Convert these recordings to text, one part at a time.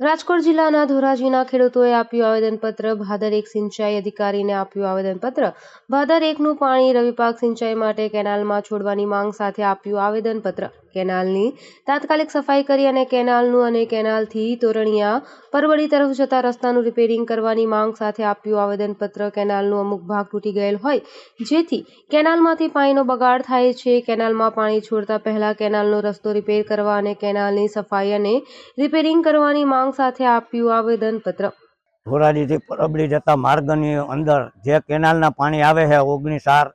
રાજકોટ જિલ્લાના ધોરાજીના ખેડૂતોએ આપ્યું આવેદનપત્ર. ભાદર એક સિંચાઈ અધિકારીને આપ્યું આવેદનપત્ર. ભાદર એકનું પાણી રવિપાક સિંચાઈ માટે કેનાલમાં છોડવાની માંગ સાથે આપ્યું આવેદનપત્ર. કેનાલની તાત્કાલિક સફાઈ કરી અને કેનાલનું અને કેનાલથી તોરણિયા પરવડી તરફ જતા રસ્તાનું રિપેરિંગ કરવાની માંગ સાથે આપ્યું આવેદનપત્ર. કેનાલનું અમુક ભાગ તૂટી ગયેલ હોય, જેથી કેનાલમાંથી પાણીનો બગાડ થાય છે. કેનાલમાં પાણી છોડતા પહેલા કેનાલનો રસ્તો રિપેર કરવા અને કેનાલની સફાઈ અને રિપેરિંગ કરવાની માંગ સાથે આપ્યું આવેદનપત્ર. ધોરાજીથી પરબડી જતા માર્ગની અંદર જે કેનાલના પાણી આવે છે ઓગણીસ આર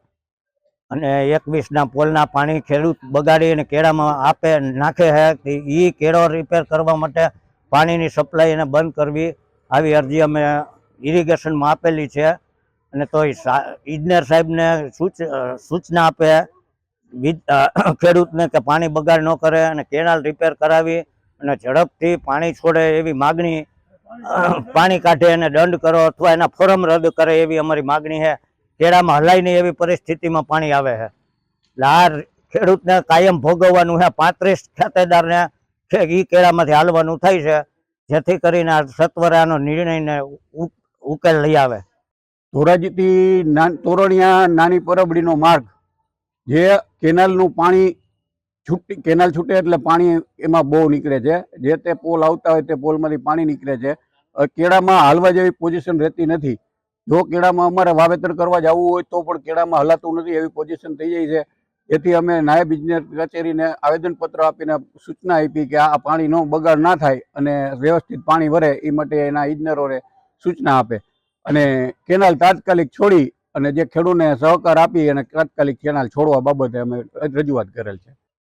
અને એકવીસના પોલના પાણી ખેડૂત બગાડી અને કેળામાં આપે, નાખે છે એ કેળો રિપેર કરવા માટે પાણીની સપ્લાય એને બંધ કરવી. આવી અરજી અમે ઇરિગેશનમાં આપેલી છે અને તો ઇજનેર સાહેબને સૂચ, સૂચના આપે ખેડૂતને કે પાણી બગાડ ન કરે અને કેનાલ રિપેર કરાવી. અને ઝડપથી પાણી છોડે એવી માગણી, પાણી કાઢે અને દંડ કરો અથવા એના ફોરમ રદ કરે એવી અમારી માગણી છે. કેળામાં હલાય નહીં એવી પરિસ્થિતિમાં પાણી આવે છે. એટલે ખેડૂતને કાયમ ભોગવવાનું છે. પાંત્રીસ ખાતેદારને ઈ કેળામાંથી હાલવાનું થાય છે. જેથી કરીને આ સત્વરાનો નિર્ણયને ઉકેલ લઈ આવે. ધોરાજીથી તોરણિયા નાની પરબડીનો માર્ગ, જે કેનાલનું પાણી છૂટી, કેનાલ છૂટે એટલે પાણી એમાં બહુ નીકળે છે. જે તે પોલ આવતા હોય તે પોલમાંથી પાણી નીકળે છે. કેળામાં હાલવા જેવી પોઝિશન રહેતી નથી. જો કેળામાં અમારે વાવેતર કરવા જવું હોય તો પણ કેળામાં હલાતું નથી એવી પોઝિશન થઈ જાય છે. એથી અમે નાયબ ઇજનેર કચેરીને આવેદનપત્ર આપીને સૂચના આપી કે આ પાણીનો બગાડ ના થાય અને વ્યવસ્થિત પાણી વરે એ માટે એના ઇજનેરોને સૂચના આપે. અને કેનાલ તાત્કાલિક છોડી અને જે ખેડૂતને સહકાર આપી અને તાત્કાલિક કેનાલ છોડવા બાબતે અમે રજૂઆત કરેલ છે.